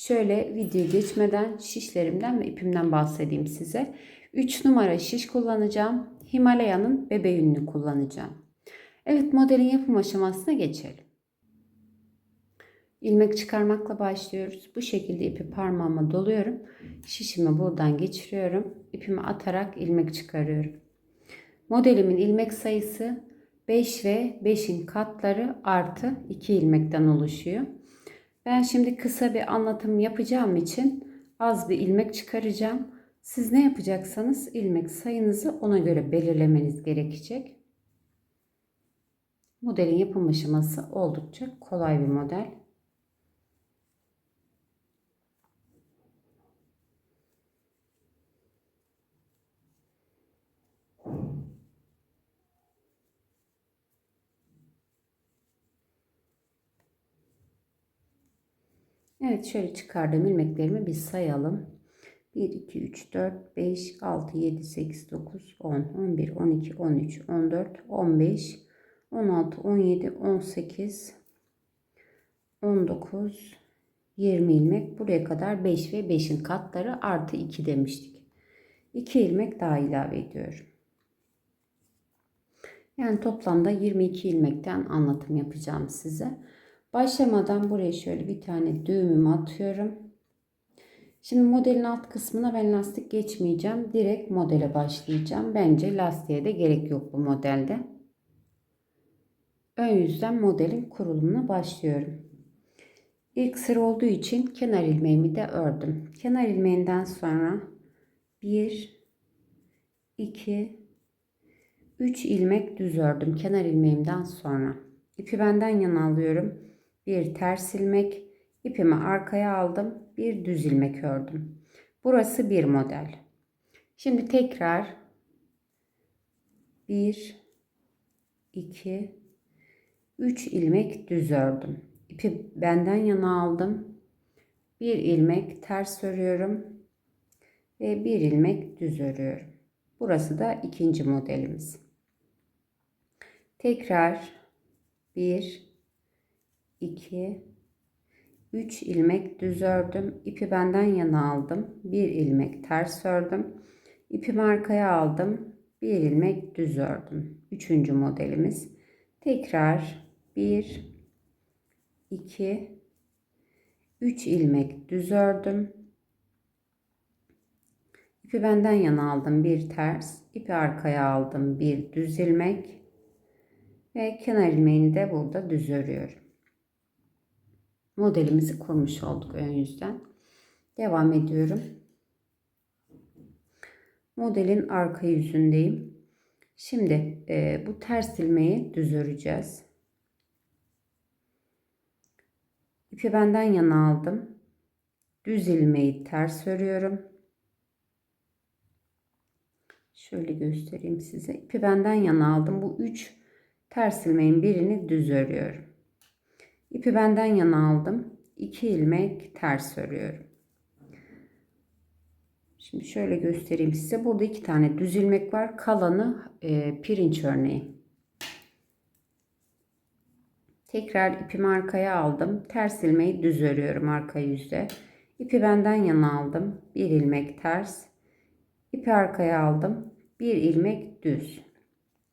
Şöyle video geçmeden şişlerimden ve ipimden bahsedeyim size. 3 numara şiş kullanacağım. Himalaya'nın bebe yününü kullanacağım. Evet modelin yapım aşamasına geçelim. İlmek çıkarmakla başlıyoruz. Bu şekilde ipi parmağıma doluyorum. Şişimi buradan geçiriyorum. İpimi atarak ilmek çıkarıyorum. Modelimin ilmek sayısı 5 ve 5'in katları artı 2 ilmekten oluşuyor. Ben şimdi kısa bir anlatım yapacağım için az bir ilmek çıkaracağım. Siz ne yapacaksanız ilmek sayınızı ona göre belirlemeniz gerekecek. Modelin yapım aşaması oldukça kolay bir model. Evet şöyle çıkardığım ilmeklerimi bir sayalım. 1, 2, 3, 4, 5, 6, 7, 8, 9, 10, 11, 12, 13, 14, 15, 16, 17, 18, 19, 20 ilmek. Buraya kadar 5 ve 5'in katları artı 2 demiştik. 2 ilmek daha ilave ediyorum. Yani toplamda 22 ilmekten anlatım yapacağım size. Başlamadan buraya şöyle bir tane düğümümü atıyorum. Şimdi modelin alt kısmına ben lastik geçmeyeceğim. Direkt modele başlayacağım. Bence lastiğe de gerek yok bu modelde. Ön yüzden modelin kurulumuna başlıyorum. İlk sıra olduğu için kenar ilmeğimi de ördüm. Kenar ilmeğinden sonra 1 2 3 ilmek düz ördüm kenar ilmeğimden sonra. İpi benden yana alıyorum bir ters ilmek, ipimi arkaya aldım, bir düz ilmek ördüm. Burası bir model. Şimdi tekrar 1 2 3 ilmek düz ördüm. İpi benden yana aldım. Bir ilmek ters örüyorum ve bir ilmek düz örüyorum. Burası da ikinci modelimiz. Tekrar 1 2 3 ilmek düz ördüm. İpi benden yana aldım. 1 ilmek ters ördüm. İpimi arkaya aldım. 1 ilmek düz ördüm. Üçüncü modelimiz. Tekrar 1 2 3 ilmek düz ördüm. İpi benden yana aldım. Bir ters. ipi arkaya aldım. Bir düz ilmek. Ve kenar ilmeğini de burada düz örüyorum modelimizi kurmuş olduk ön yüzden. Devam ediyorum. Modelin arka yüzündeyim. Şimdi e, bu ters ilmeği düz öreceğiz. İpi benden yana aldım. Düz ilmeği ters örüyorum. Şöyle göstereyim size. İpi benden yana aldım. Bu üç ters ilmeğin birini düz örüyorum. İpi benden yana aldım. 2 ilmek ters örüyorum. Şimdi şöyle göstereyim size. Burada iki tane düz ilmek var. Kalanı e, pirinç örneği. Tekrar ipimi arkaya aldım. Ters ilmeği düz örüyorum arka yüzde. İpi benden yana aldım. Bir ilmek ters. İpi arkaya aldım. Bir ilmek düz.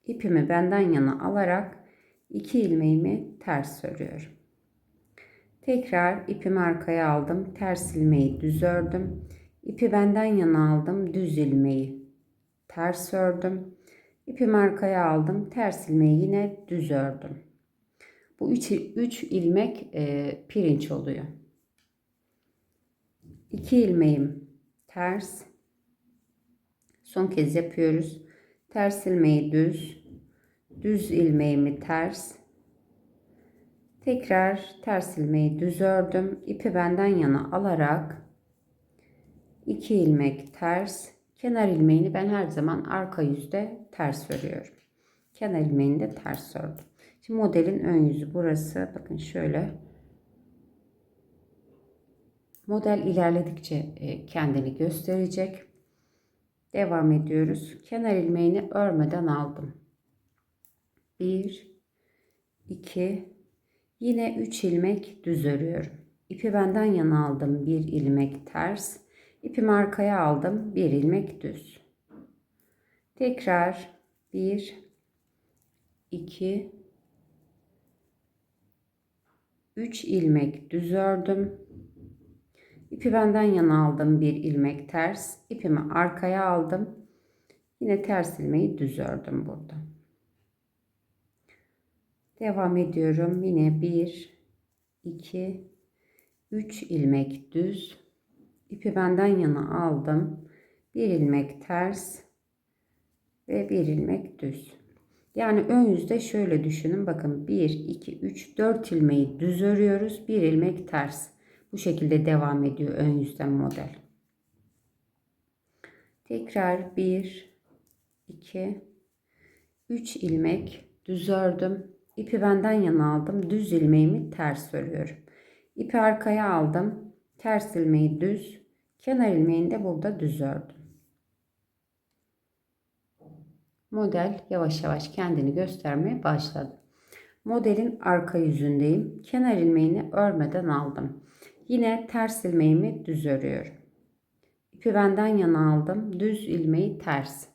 İpimi benden yana alarak iki ilmeğimi ters örüyorum. Tekrar ipimi arkaya aldım. Ters ilmeği düz ördüm. İpi benden yana aldım. Düz ilmeği ters ördüm. İpimi arkaya aldım. Ters ilmeği yine düz ördüm. Bu üç, üç ilmek e, pirinç oluyor. İki ilmeğim ters. Son kez yapıyoruz. Ters ilmeği düz. Düz ilmeğimi ters. Tekrar ters ilmeği düz ördüm. İpi benden yana alarak 2 ilmek ters. Kenar ilmeğini ben her zaman arka yüzde ters örüyorum. Kenar ilmeğini de ters ördüm. Şimdi modelin ön yüzü burası. Bakın şöyle. Model ilerledikçe e, kendini gösterecek. Devam ediyoruz. Kenar ilmeğini örmeden aldım. 1 2 yine 3 ilmek düz örüyorum. İpi benden yana aldım. 1 ilmek ters. İpimi arkaya aldım. 1 ilmek düz. Tekrar 1 2 3 ilmek düz ördüm. İpi benden yana aldım. 1 ilmek ters. İpimi arkaya aldım. Yine ters ilmeği düz ördüm burada. Devam ediyorum. Yine 1 2 3 ilmek düz. İpi benden yana aldım. 1 ilmek ters ve 1 ilmek düz. Yani ön yüzde şöyle düşünün. Bakın 1 2 3 4 ilmeği düz örüyoruz. 1 ilmek ters. Bu şekilde devam ediyor ön yüzden model. Tekrar 1 2 3 ilmek düz ördüm. İpi benden yana aldım. Düz ilmeğimi ters örüyorum. İpi arkaya aldım. Ters ilmeği düz. Kenar ilmeğini de burada düz ördüm. Model yavaş yavaş kendini göstermeye başladı. Modelin arka yüzündeyim. Kenar ilmeğini örmeden aldım. Yine ters ilmeğimi düz örüyorum. İpi benden yana aldım. Düz ilmeği ters.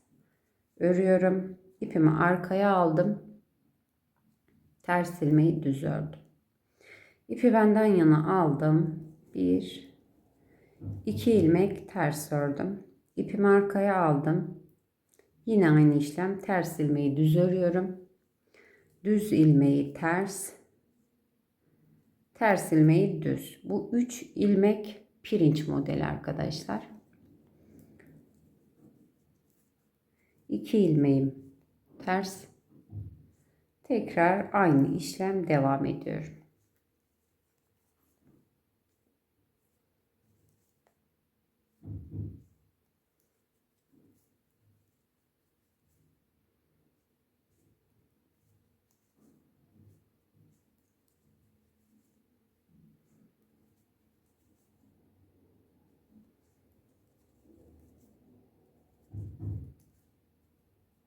Örüyorum. İpimi arkaya aldım. Ters ilmeği düz ördüm. İpi benden yana aldım. 1 2 ilmek ters ördüm. İpimi arkaya aldım. Yine aynı işlem ters ilmeği düz örüyorum. Düz ilmeği ters. Ters ilmeği düz. Bu 3 ilmek pirinç modeli arkadaşlar. 2 ilmeğim ters. Tekrar aynı işlem devam ediyorum.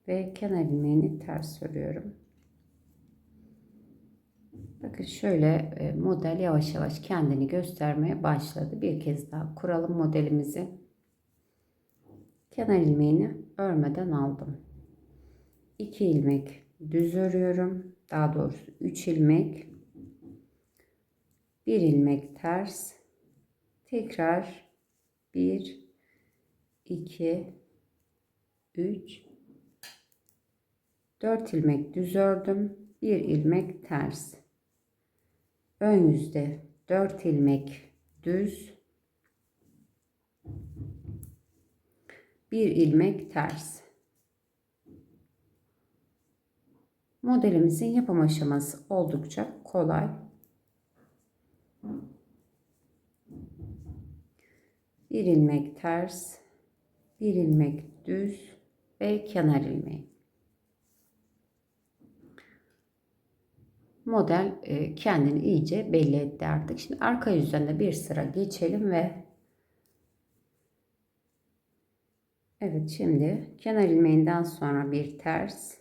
ve kenar ilmeğini ters örüyorum. Bakın şöyle e, model yavaş yavaş kendini göstermeye başladı. Bir kez daha kuralım modelimizi. Kenar ilmeğini örmeden aldım. 2 ilmek düz örüyorum. Daha doğrusu 3 ilmek. 1 ilmek ters. Tekrar 1 2 3 4 ilmek düz ördüm. 1 ilmek ters. Ön yüzde 4 ilmek düz. 1 ilmek ters. Modelimizin yapım aşaması oldukça kolay. Bir ilmek ters, bir ilmek düz ve kenar ilmeği. Model e, kendini iyice belli etti artık. Şimdi arka yüzden de bir sıra geçelim ve Evet şimdi kenar ilmeğinden sonra bir ters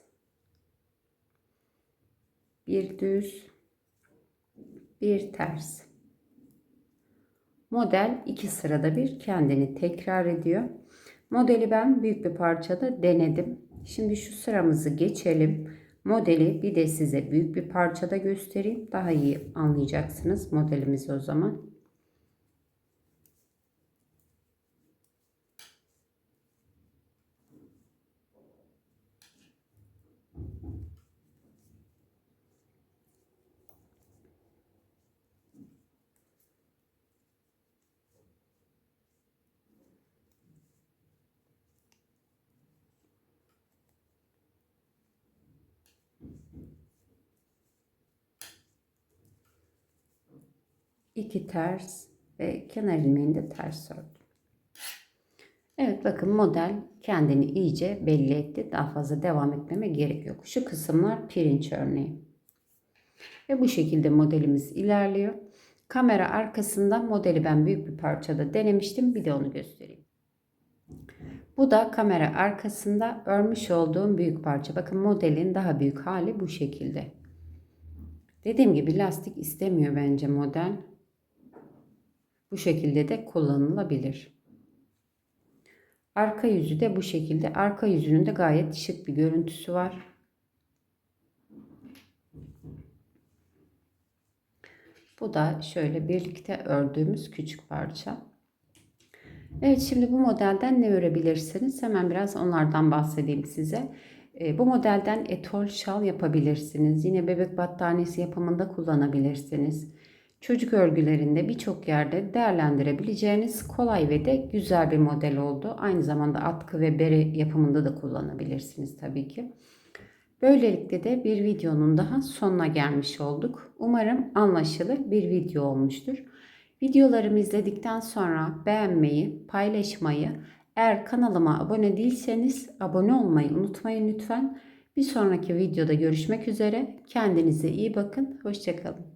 bir düz bir ters. Model iki sırada bir kendini tekrar ediyor. Modeli ben büyük bir parçada denedim. Şimdi şu sıramızı geçelim Modeli bir de size büyük bir parçada göstereyim. Daha iyi anlayacaksınız modelimizi o zaman. İki ters ve kenar ilmeğini de ters ördüm. Evet bakın model kendini iyice belli etti. Daha fazla devam etmeme gerek yok. Şu kısımlar pirinç örneği. Ve bu şekilde modelimiz ilerliyor. Kamera arkasında modeli ben büyük bir parçada denemiştim. Bir de onu göstereyim. Bu da kamera arkasında örmüş olduğum büyük parça. Bakın modelin daha büyük hali bu şekilde. Dediğim gibi lastik istemiyor bence model. Bu şekilde de kullanılabilir. Arka yüzü de bu şekilde. Arka yüzünün de gayet şık bir görüntüsü var. Bu da şöyle birlikte ördüğümüz küçük parça. Evet şimdi bu modelden ne örebilirsiniz? Hemen biraz onlardan bahsedeyim size. E, bu modelden etol şal yapabilirsiniz. Yine bebek battaniyesi yapımında kullanabilirsiniz. Çocuk örgülerinde birçok yerde değerlendirebileceğiniz kolay ve de güzel bir model oldu. Aynı zamanda atkı ve bere yapımında da kullanabilirsiniz tabii ki. Böylelikle de bir videonun daha sonuna gelmiş olduk. Umarım anlaşılır bir video olmuştur. Videolarımı izledikten sonra beğenmeyi, paylaşmayı, eğer kanalıma abone değilseniz abone olmayı unutmayın lütfen. Bir sonraki videoda görüşmek üzere. Kendinize iyi bakın. Hoşçakalın.